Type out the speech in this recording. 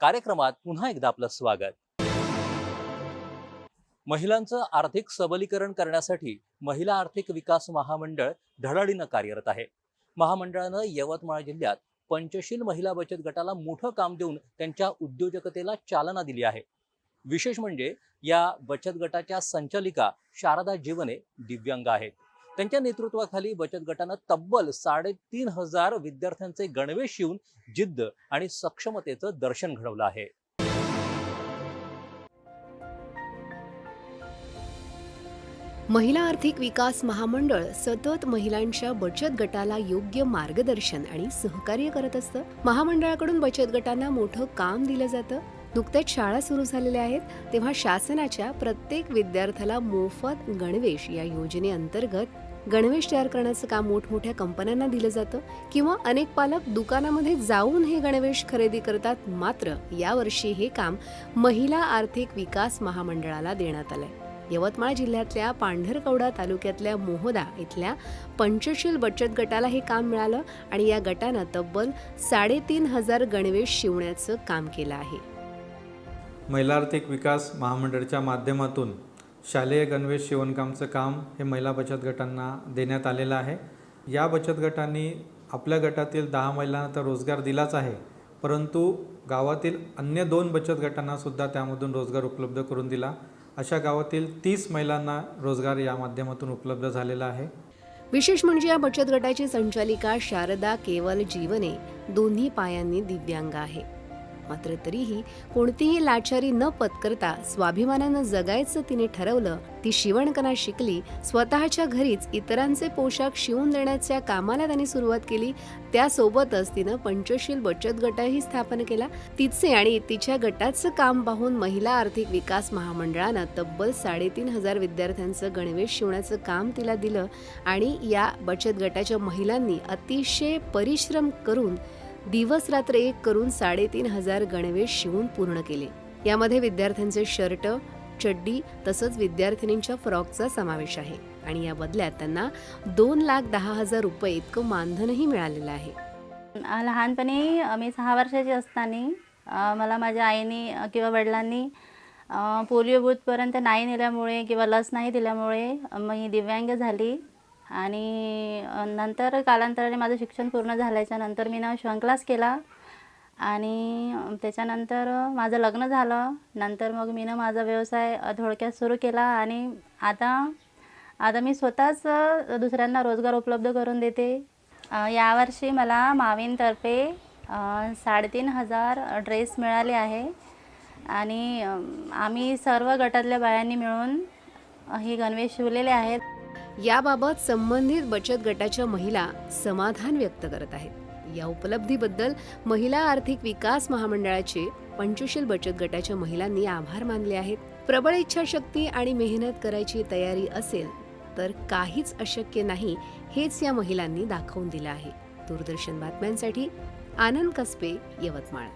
कार्यक्रमात पुन्हा एकदा आपलं स्वागत. महिलांचं आर्थिक सबलीकरण करण्यासाठी महिला आर्थिक विकास महामंडळ धडाडीनं कार्यरत आहे. महामंडळानं यवतमाळ जिल्ह्यात पंचशील महिला बचत गटाला मोठं काम देऊन त्यांच्या उद्योजकतेला चालना दिली आहे. विशेष म्हणजे या बचत गटाच्या संचालिका शारदा जीवने दिव्यांग आहेत. त्यांच्या नेतृत्वाखाली बचत गटानं तब्बल साडेतीन हजार विद्यार्थ्यांचे गणवेश शिवून जिद्द आणि सक्षमतेचं दर्शन घडवलं आहे. महिला आर्थिक विकास महामंडळ सतत महिलांच्या बचत गटाला योग्य मार्गदर्शन आणि सहकार्य करत असतं. महामंडळाकडून बचत गटांना मोठं काम दिलं जातं. नुकत्याच शाळा सुरू झालेल्या आहेत. तेव्हा शासनाच्या प्रत्येक विद्यार्थ्याला मोफत गणवेश या योजनेअंतर्गत गणवेश तयार करण्याचं काम मोठमोठ्या कंपन्यांना दिलं जातं किंवा अनेक पालक दुकानामध्ये जाऊन हे गणवेश खरेदी करतात. मात्र यावर्षी हे काम महिला आर्थिक विकास महामंडळाला देण्यात आलंय. यवतमाळ जिल्ह्यातल्या पांढरकवडा तालुक्यातल्या मोहदा इथल्या पंचशील बचत गटाला हे काम मिळालं आणि या गटानं तब्बल साडेतीन हजार गणवेश शिवण्याचं काम केलं आहे. महिला आर्थिक विकास महामंडळाच्या माध्यमातून शालेय गणवेश शिवणकामचं काम हे महिला बचत गटांना देण्यात आलेलं आहे. या बचत गटांनी आपल्या गटातील दहा महिलांना तर रोजगार दिलाच आहे परंतु गावातील अन्य दोन बचत गटांना सुद्धा त्यामधून रोजगार उपलब्ध करून दिला. अशा गावातील तीस महिलांना रोजगार या माध्यमातून उपलब्ध झालेला आहे. विशेष म्हणजे या बचत गटाची संचालिका शारदा केवल जीवने दोन्ही पायांनी दिव्यांग आहे. मात्र तरीही कोणतीही लाचारी न पत्करता स्वाभिमानानं जगायचं तिने ठरवलं ती शिवणकला शिकली स्वतःच्या घरीच इतरांचे पोशाख शिवून देण्याच्या कामाला त्यांनी सुरुवात केली. त्यासोबतच तिनं पंचशील बचत गटही स्थापन केला. तिचे आणि तिच्या गटाचं काम पाहून महिला आर्थिक विकास महामंडळानं तब्बल साडेतीन हजार विद्यार्थ्यांचं गणवेश शिवण्याचं काम तिला दिलं आणि या बचत गटाच्या महिलांनी अतिशय परिश्रम करून दिवस रात्र एक करून साडेतीन हजार गणवेश शिवून पूर्ण केले. यामध्ये विद्यार्थ्यांचे शर्ट चड्डी तसंच विद्यार्थिनींच्या फ्रॉकचा समावेश आहे आणि या बदल्यात त्यांना दोन लाख दहा हजार रुपये इतकं मानधनही मिळालेलं आहे. लहानपणी मी सहा वर्षाची असताना मला माझ्या आईने किंवा वडिलांनी पोलिओ बूथपर्यंत नाही नेल्यामुळे किंवा लस नाही दिल्यामुळे मी दिव्यांग झाली. आणि नंतर कालांतराने माझं शिक्षण पूर्ण झाल्याच्यानंतर मी ना शिवण क्लास केला. आणि त्याच्यानंतर माझं लग्न झालं. नंतर मग मी ना माझा व्यवसाय थोडक्यात सुरू केला आणि आता आता मी स्वतःच दुसऱ्यांना रोजगार उपलब्ध करून देते. यावर्षी मला मावीनतर्फे साडेतीन हजार ड्रेस मिळाले आहे. आणि आम्ही सर्व गटातल्या बायांनी मिळून हे गणवेश शिवलेले आहेत. याबाबत संबंधित बचत गटाच्या महिला समाधान व्यक्त करत आहेत. या उपलब्धीबद्दल महिला आर्थिक विकास महामंडळाचे पंचशील बचत गटाच्या महिलांनी आभार मानले आहेत. प्रबळ इच्छाशक्ती आणि मेहनत करायची तयारी असेल तर काहीच अशक्य नाही हेच या महिलांनी दाखवून दिलं आहे. दूरदर्शन बातम्यांसाठी आनंद कसबे यवतमाळ.